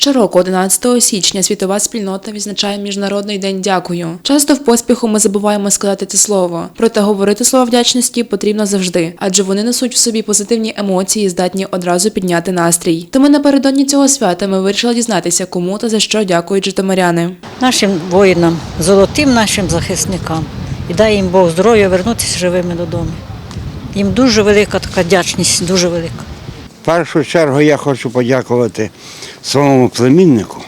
Щороку, 11 січня, світова спільнота відзначає Міжнародний день дякую. Часто в поспіху ми забуваємо сказати це слово. Проте говорити слова вдячності потрібно завжди, адже вони несуть в собі позитивні емоції, здатні одразу підняти настрій. Тому напередодні цього свята ми вирішили дізнатися, кому та за що дякують житомиряни. нашим воїнам, золотим нашим захисникам. І дай їм Бог здоров'я вернутися живими додому. Їм дуже велика така вдячність, дуже велика. В першу чергу я хочу подякувати своєму племіннику,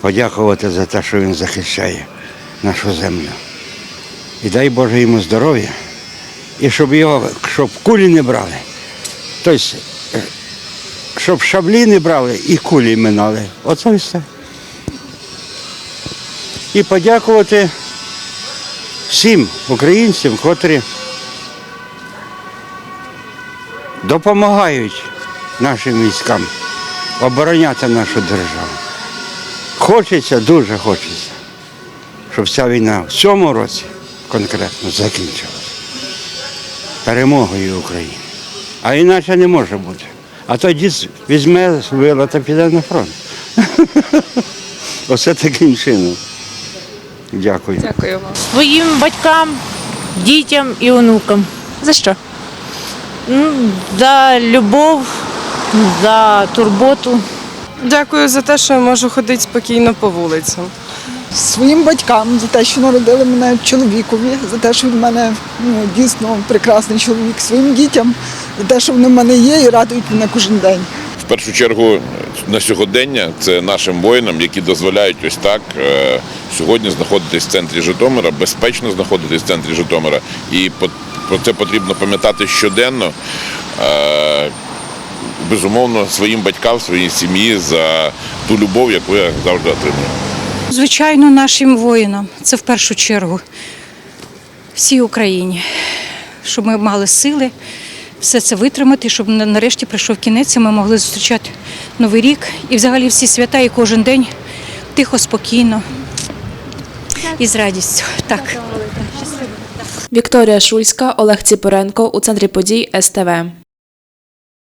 подякувати за те, що він захищає нашу землю. І дай Боже йому здоров'я. І щоб його, щоб кулі не брали. Тобто, е, щоб шаблі не брали і кулі минали. Оце і все. І подякувати всім українцям, котрі допомагають нашим військам обороняти нашу державу. Хочеться, дуже хочеться, щоб ця війна в цьому році конкретно закінчилася перемогою України. А іначе не може бути. А тоді візьме вила та піде на фронт. Оце таким чином. Дякую. Дякую вам. своїм батькам, дітям і онукам. За що? Ну, За любов, за турботу. Дякую за те, що я можу ходити спокійно по вулицям. своїм батькам за те, що народили мене чоловікові, за те, що він в мене ну, дійсно прекрасний чоловік, своїм дітям, за те, що вони в мене є і радують мене кожен день. В першу чергу на сьогодення це нашим воїнам, які дозволяють ось так е, сьогодні знаходитись в центрі Житомира, безпечно знаходитись в центрі Житомира. І про це потрібно пам'ятати щоденно. Безумовно, своїм батькам, своїй сім'ї за ту любов, яку я завжди отримую. Звичайно, нашим воїнам. Це в першу чергу. Всій Україні. Щоб ми мали сили все це витримати, щоб нарешті прийшов кінець, і ми могли зустрічати Новий рік і взагалі всі свята, і кожен день тихо, спокійно і з радістю. Так. Вікторія Шульська, Олег Ціпоренко у центрі подій СТВ.